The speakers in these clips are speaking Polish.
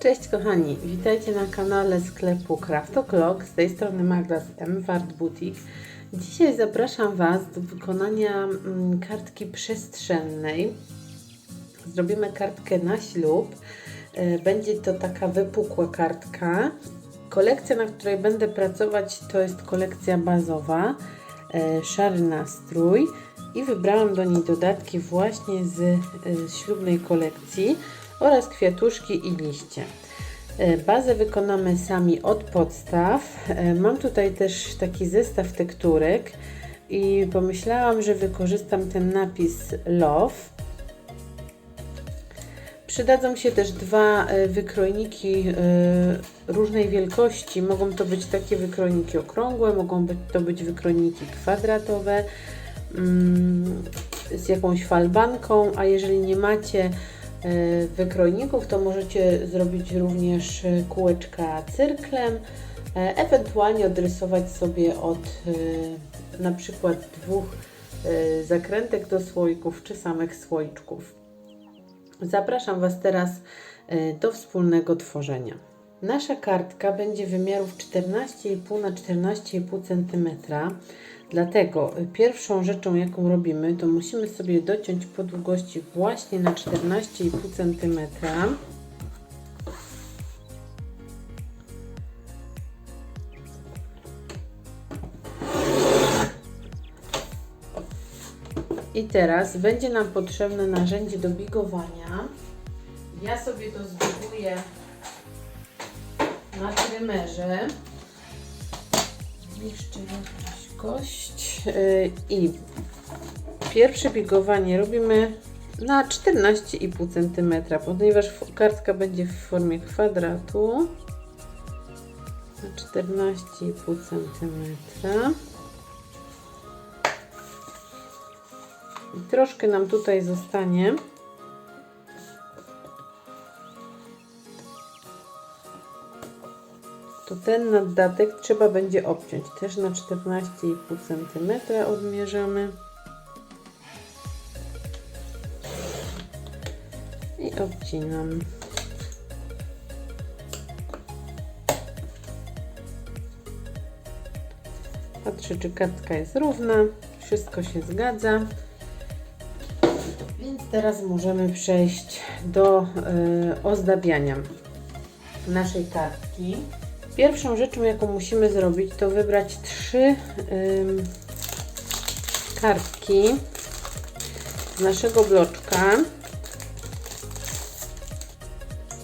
Cześć kochani, witajcie na kanale sklepu Craft O'Clock. Z tej strony Magda z Mfart Boutique. Dzisiaj zapraszam Was do wykonania mm, kartki przestrzennej. Zrobimy kartkę na ślub. E, Będzie to taka wypukła kartka. Kolekcja, na której będę pracować, to jest kolekcja bazowa, e, szary nastrój i wybrałam do niej dodatki właśnie z, e, z ślubnej kolekcji oraz kwiatuszki i liście. E, Bazę wykonamy sami od podstaw. E, Mam tutaj też taki zestaw tekturek i pomyślałam, że wykorzystam ten napis Love. Przydadzą się też dwa e, wykrojniki różnej wielkości. Mogą to być takie wykrojniki okrągłe, mogą to być wykrojniki kwadratowe mm, z jakąś falbanką, a jeżeli nie macie wykrojników, to możecie zrobić również e, kółeczka cyrklem, e, ewentualnie odrysować sobie od na przykład dwóch zakrętek do słoików czy samych słoiczków. Zapraszam Was teraz do wspólnego tworzenia. Nasza kartka będzie wymiarów 14,5 na 14,5 cm. Dlatego y, pierwszą rzeczą, jaką robimy, to musimy sobie dociąć po długości właśnie na 14,5 cm. I teraz będzie nam potrzebne narzędzie do bigowania. Ja sobie to zbiguję na trymerze. Jeszcze jakąś kość. Yy, I pierwsze bigowanie robimy na 14,5 cm, ponieważ kartka będzie w formie kwadratu. Na 14,5 cm. I troszkę nam tutaj zostanie. To ten naddatek trzeba będzie obciąć. Też na 14,5 cm odmierzamy. I obcinam. Patrzę, czy kartka jest równa. Wszystko się zgadza. Więc teraz możemy przejść do y, ozdabiania naszej kartki. Pierwszą rzeczą, jaką musimy zrobić, to wybrać trzy kartki z naszego bloczka.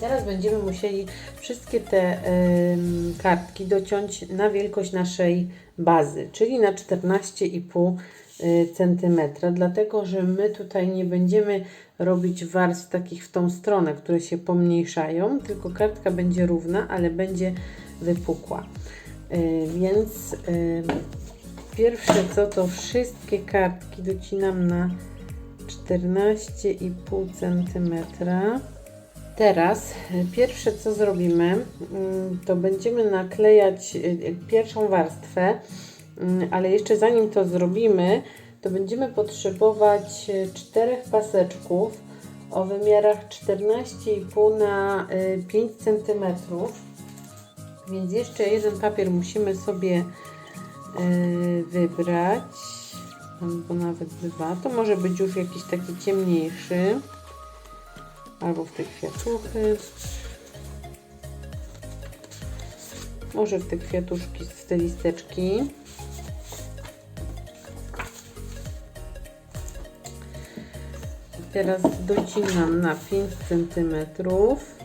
Teraz będziemy musieli wszystkie te kartki dociąć na wielkość naszej bazy, czyli na 14,5 cm, dlatego że my tutaj nie będziemy robić warstw takich w tą stronę, które się pomniejszają, tylko kartka będzie równa, ale będzie wypukła. Y, Więc y, pierwsze co to wszystkie kartki docinam na 14,5 cm. Teraz y, pierwsze co zrobimy, to będziemy naklejać pierwszą warstwę, ale jeszcze zanim to zrobimy, to będziemy potrzebować czterech paseczków o wymiarach 14,5 na y, 5 cm. Więc jeszcze jeden papier musimy sobie y, wybrać, albo nawet dwa. To może być już jakiś taki ciemniejszy, albo w te kwiatuchy. Może w te kwiatuszki, w te listeczki. Teraz docinam na 5 centymetrów.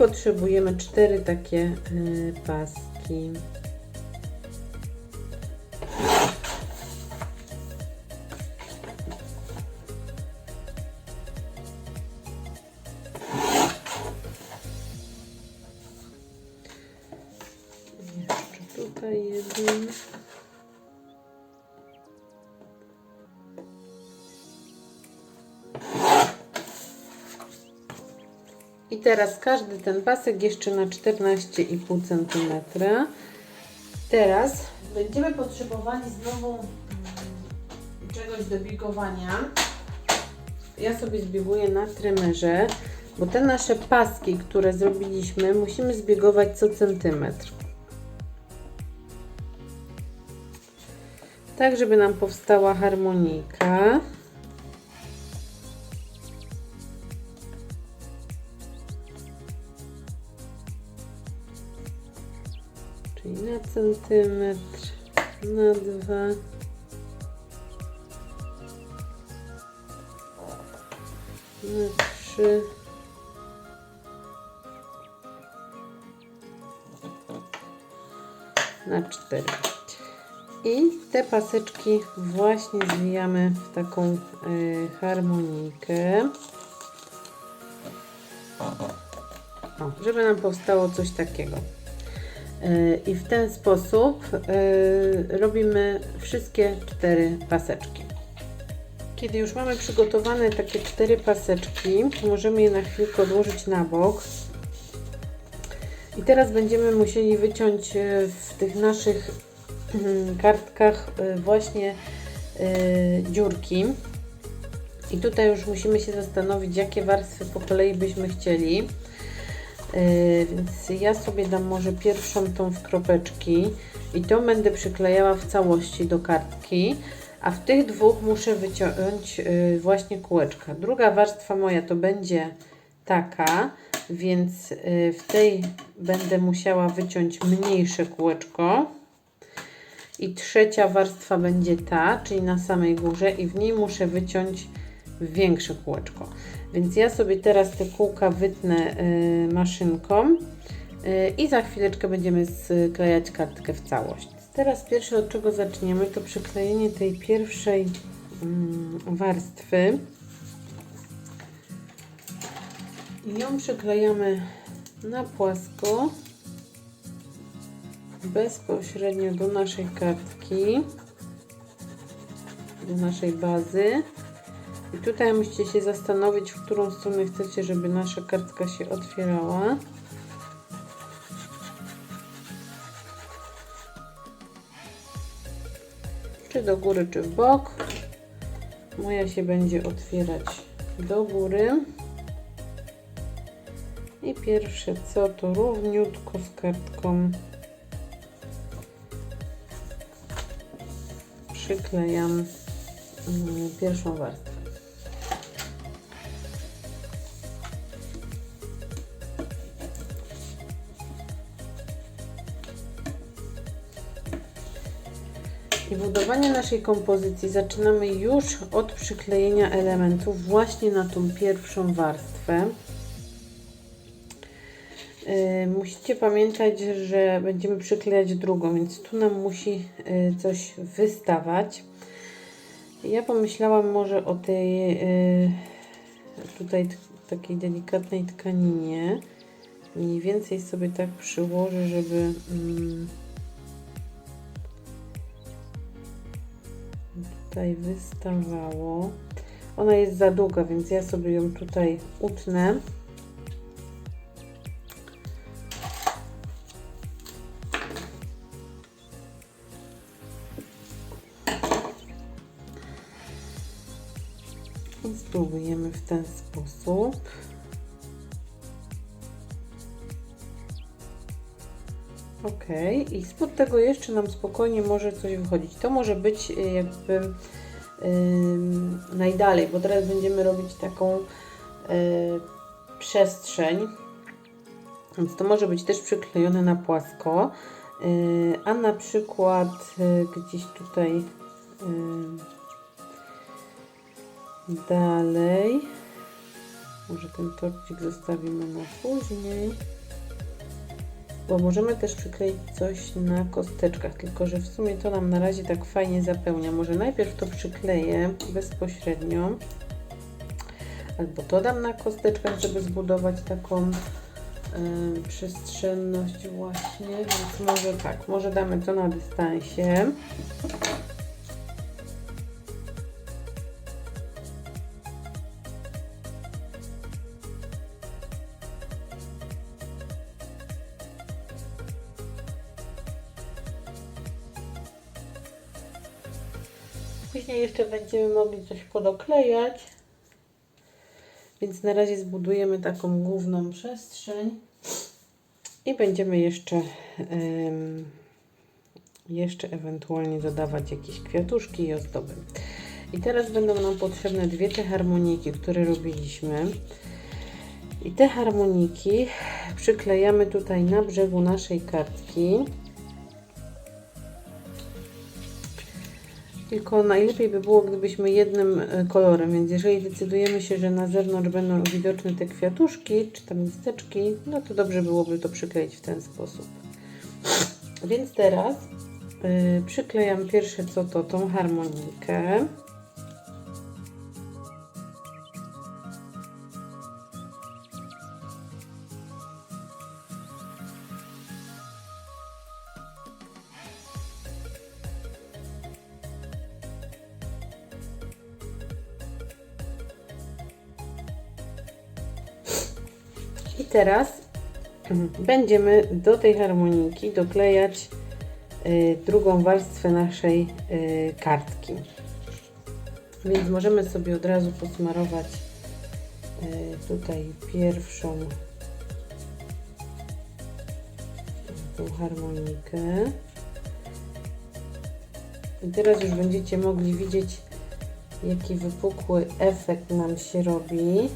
Potrzebujemy cztery takie y, paski. I teraz każdy ten pasek jeszcze na 14,5 cm. Teraz będziemy potrzebowali znowu czegoś do biegowania, ja sobie zbieguję na trymerze, bo te nasze paski, które zrobiliśmy, musimy zbiegować co centymetr. Tak, żeby nam powstała harmonika. Czyli na centymetr, na dwa. Na trzy. Na cztery. I te paseczki właśnie zwijamy w taką y, harmonijkę. O, żeby nam powstało coś takiego. Y, I w ten sposób y, robimy wszystkie cztery paseczki. Kiedy już mamy przygotowane takie cztery paseczki, możemy je na chwilkę odłożyć na bok. I teraz będziemy musieli wyciąć y, w tych naszych mm, kartkach właśnie dziurki. I tutaj już musimy się zastanowić, jakie warstwy po kolei byśmy chcieli. Yy, więc ja sobie dam może pierwszą tą w kropeczki i tą będę przyklejała w całości do kartki, a w tych dwóch muszę wyciąć yy, właśnie kółeczka. Druga warstwa moja to będzie taka, więc yy, w tej będę musiała wyciąć mniejsze kółeczko. I trzecia warstwa będzie ta, czyli na samej górze i w niej muszę wyciąć większe kółeczko. Więc ja sobie teraz te kółka wytnę y, maszynką y, i za chwileczkę będziemy sklejać kartkę w całość. Teraz pierwsze od czego zaczniemy to przyklejenie tej pierwszej mm, warstwy. I ją przyklejamy na płasko bezpośrednio do naszej kartki, do naszej bazy. I tutaj musicie się zastanowić, w którą stronę chcecie, żeby nasza kartka się otwierała. Czy do góry, czy w bok. Moja się będzie otwierać do góry. I pierwsze co, to równiutko z kartką przyklejam mm, pierwszą warstwę. I budowanie naszej kompozycji zaczynamy już od przyklejenia elementów właśnie na tą pierwszą warstwę. Yy, musicie pamiętać, że będziemy przyklejać drugą, więc tu nam musi yy, coś wystawać. Ja pomyślałam może o tej yy, tutaj takiej delikatnej tkaninie. Mniej więcej sobie tak przyłożę, żeby tutaj wystawało. Ona jest za długa, więc ja sobie ją tutaj utnę. Spróbujemy w ten sposób. I spod tego jeszcze nam spokojnie może coś wychodzić. To może być y, jakby yy, najdalej, bo teraz będziemy robić taką yy, przestrzeń. Więc to może być też przyklejone na płasko. Yy, a na przykład yy, gdzieś tutaj yy, dalej. Może ten torcik zostawimy na później bo możemy też przykleić coś na kosteczkach, tylko że w sumie to nam na razie tak fajnie zapełnia. Może najpierw to przykleję bezpośrednio, albo to dam na kosteczkach, żeby zbudować taką y, przestrzenność właśnie, więc może tak, może damy to na dystansie. Będziemy mogli coś podoklejać. Więc na razie zbudujemy taką główną przestrzeń i będziemy jeszcze jeszcze ewentualnie dodawać jakieś kwiatuszki i ozdoby. I teraz będą nam potrzebne dwie te harmoniki, które robiliśmy. I te harmoniki przyklejamy tutaj na brzegu naszej kartki. Tylko najlepiej by było, gdybyśmy jednym e, kolorem, więc jeżeli decydujemy się, że na zewnątrz będą widoczne te kwiatuszki, czy tam listeczki, no to dobrze byłoby to przykleić w ten sposób. Więc teraz y, przyklejam pierwsze co to tą harmonikę. Teraz będziemy do tej harmoniki doklejać y, drugą warstwę naszej y, kartki. Więc możemy sobie od razu posmarować y, tutaj pierwszą tą harmonikę. I teraz już będziecie mogli widzieć, jaki wypukły efekt nam się robi.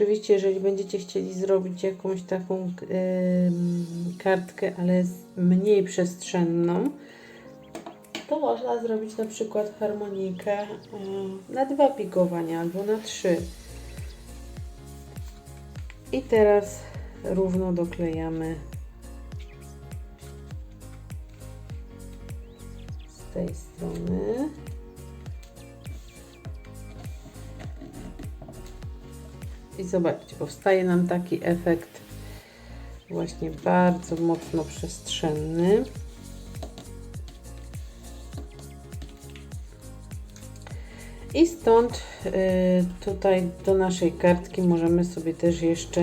Oczywiście, jeżeli będziecie chcieli zrobić jakąś taką kartkę, ale mniej przestrzenną, to można zrobić na przykład harmonikę na dwa pigowania albo na trzy. I teraz równo doklejamy z tej strony. I zobaczcie, powstaje nam taki efekt właśnie bardzo mocno przestrzenny. I stąd y, tutaj do naszej kartki możemy sobie też jeszcze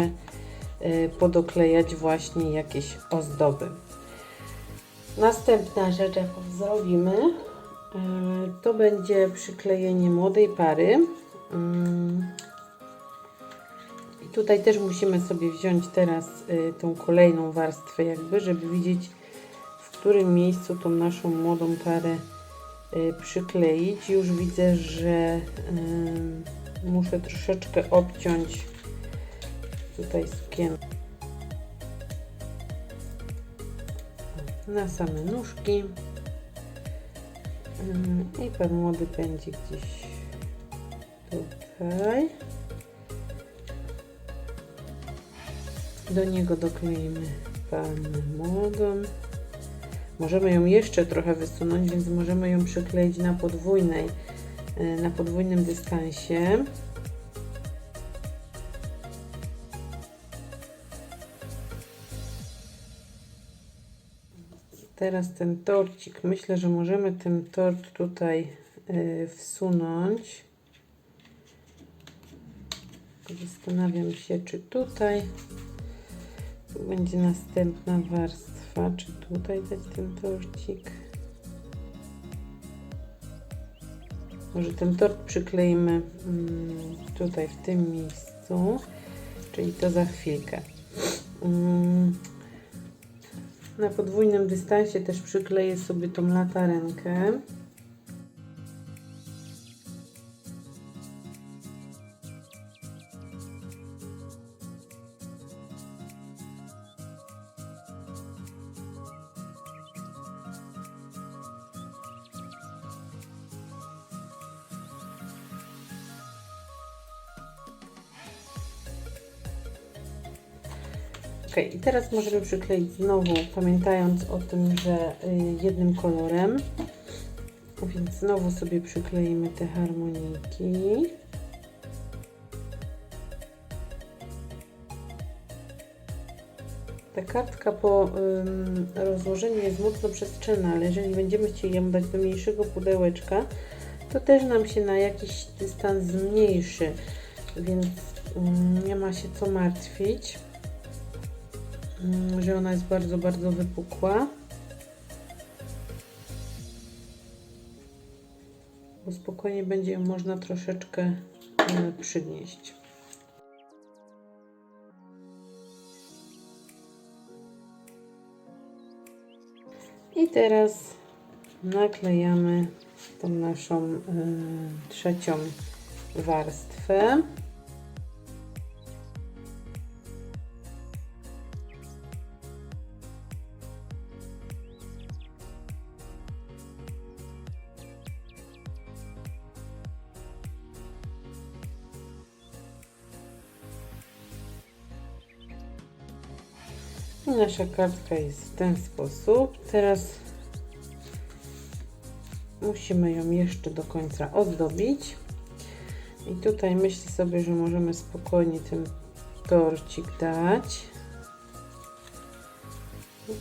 y, podoklejać właśnie jakieś ozdoby. Następna rzecz, jaką zrobimy, y, to będzie przyklejenie młodej pary. Tutaj też musimy sobie wziąć teraz y, tą kolejną warstwę jakby, żeby widzieć w którym miejscu tą naszą młodą parę y, przykleić. Już widzę, że y, muszę troszeczkę obciąć tutaj sukienkę na same nóżki i pan młody będzie gdzieś tutaj. Do niego dokleimy pannę młodą. Możemy ją jeszcze trochę wysunąć, więc możemy ją przykleić na podwójnej, e, na podwójnym dystansie. Teraz ten torcik. Myślę, że możemy ten tort tutaj e, wsunąć. Zastanawiam się, czy tutaj będzie następna warstwa. Czy tutaj dać ten torcik? Może ten tort przykleimy mm, tutaj w tym miejscu, czyli to za chwilkę. Mm, na podwójnym dystansie też przykleję sobie tą latarenkę. Teraz możemy przykleić znowu, pamiętając o tym, że y, jednym kolorem. Więc znowu sobie przykleimy te harmoniki. Ta kartka po ym, rozłożeniu jest mocno przestrzenna, ale jeżeli będziemy chcieli ją dać do mniejszego pudełeczka, to też nam się na jakiś dystans zmniejszy, więc ym, nie ma się co martwić. Mm, że ona jest bardzo, bardzo wypukła. Bo spokojnie będzie ją można troszeczkę e, przygnieść. I teraz naklejamy tą naszą y, trzecią warstwę. Nasza kartka jest w ten sposób. Teraz musimy ją jeszcze do końca ozdobić. I tutaj myślę sobie, że możemy spokojnie ten torcik dać.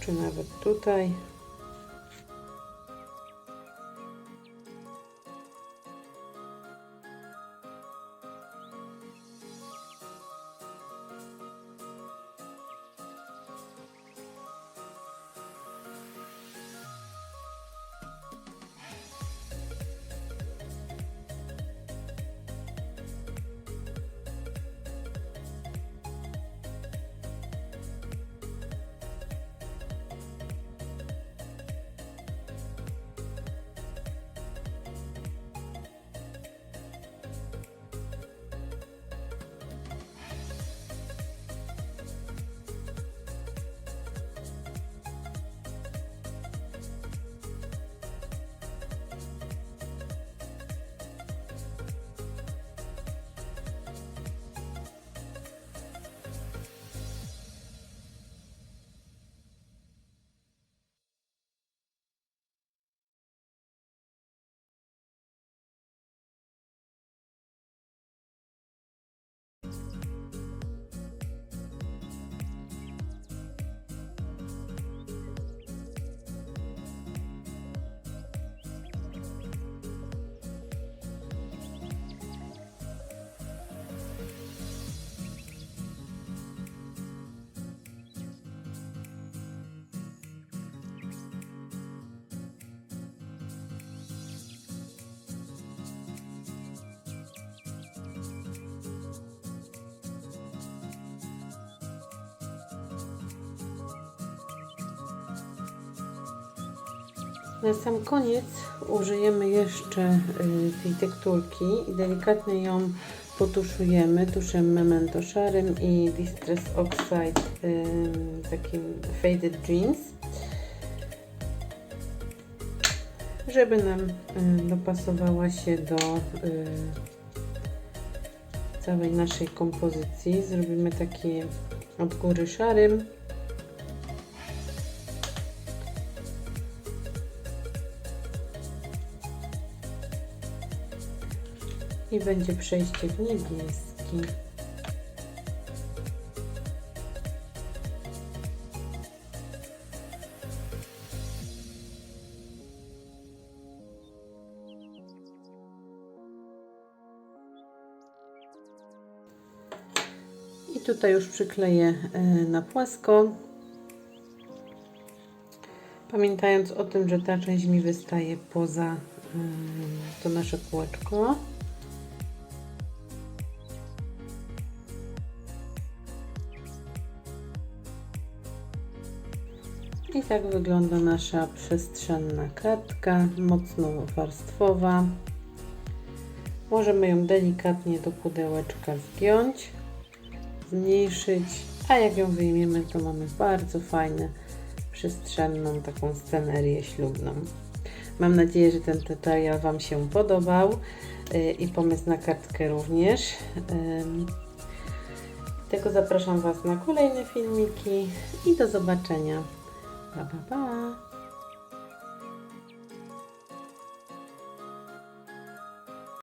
Czy nawet tutaj. Na sam koniec użyjemy jeszcze y, tej tekturki i delikatnie ją potuszujemy tuszem Memento szarym i Distress Oxide y, takim Faded Jeans żeby nam y, dopasowała się do całej naszej kompozycji. Zrobimy takie od góry szarym i będzie przejście w niebieski. I tutaj już przykleję e, na płasko. Pamiętając o tym, że ta część mi wystaje poza e, to nasze kółeczko. I tak wygląda nasza przestrzenna kartka, mocno warstwowa. Możemy ją delikatnie do pudełeczka zgiąć, zmniejszyć, a jak ją wyjmiemy, to mamy bardzo fajną, przestrzenną taką scenerię ślubną. Mam nadzieję, że ten tutorial Wam się podobał yy, i pomysł na kartkę również. Tego zapraszam Was na kolejne filmiki i do zobaczenia. Pa, pa, pa.